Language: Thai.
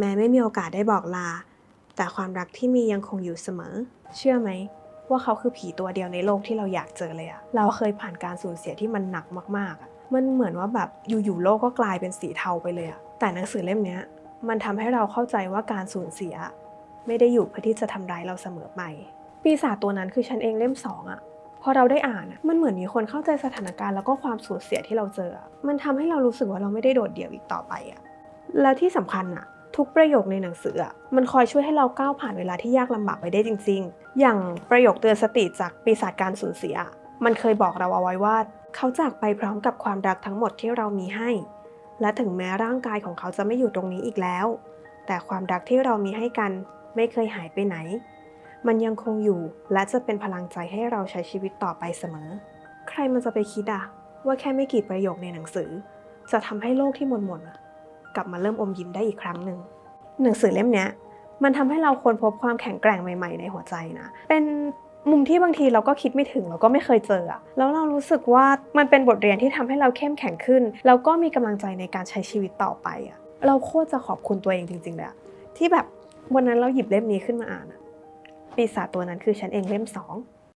แม้ไม่มีโอกาสได้บอกลา แต่ความรักที่มียังคงอยู่เสมอ เชื่อไหม ว่าเขาคือผีตัวเดียวในโลกที่เราอยากเจอเลยอะเราเคยผ่านการสูญเสียที่มันหนักมากๆอะมันเหมือนว่าแบบอยู่ๆโลกก็กลายเป็นสีเทาไปเลยอะแต่หนังสือเล่มนี้มันทำให้เราเข้าใจว่าการสูญเสีย ไม่ได้อยู่เพื่อที่จะทำร้ายเราเสมอไป ปีศาจตัวนั้นคือฉันเองเล่มสองอะพอเราได้อ่านอะมันเหมือนมีคนเข้าใจสถานการณ์แล้วก็ความสูญเสียที่เราเจอ มันทำให้เรารู้สึกว่าเราไม่ได้โดดเดี่ยวอีกต่อไปอะแล้วที่สำคัญอะ ทุกประโยคในหนังสืออะมันคอยช่วยให้เราก้าวผ่านเวลาที่ยากลำบากไปได้จริง ๆ อย่างประโยคเตือนสติจากปีศาจการสูญเสีย มันเคยบอกเราเอาไว้ว่า เขาจากไปพร้อมกับความรักทั้งหมดที่เรามีให้ และถึงแม้ร่างกายของเขาจะไม่อยู่ตรงนี้อีกแล้ว แต่ความรักที่เรามีให้กันไม่เคยหายไปไหน มันยังคงอยู่และจะเป็นพลังใจให้เราใช้ชีวิตต่อไปเสมอ ใครมันจะไปคิดอะว่าแค่ไม่กี่ประโยคในหนังสือ จะทำให้โลกที่หม่นๆอะ กลับมาเริ่มอมยิ้มได้อีกครั้งหนึ่งหนังสือเล่มนี้มันทำให้เราค้นพบความแข็งแกร่งใหม่ ๆ ในหัวใจนะ เป็นมุมที่บางทีเราก็คิดไม่ถึงเราก็ไม่เคยเจออะแล้วเรารู้สึกว่ามันเป็นบทเรียนที่ทำให้เราเข้มแข็งขึ้น แล้วก็มีกำลังใจในการใช้ชีวิตต่อไปอะเราโคตรจะขอบคุณตัวเองจริงๆเลยที่แบบวันนั้นเราหยิบเล่มนี้ขึ้นมาอ่านปีศาจตัวนั้นคือฉันเองเล่มสอง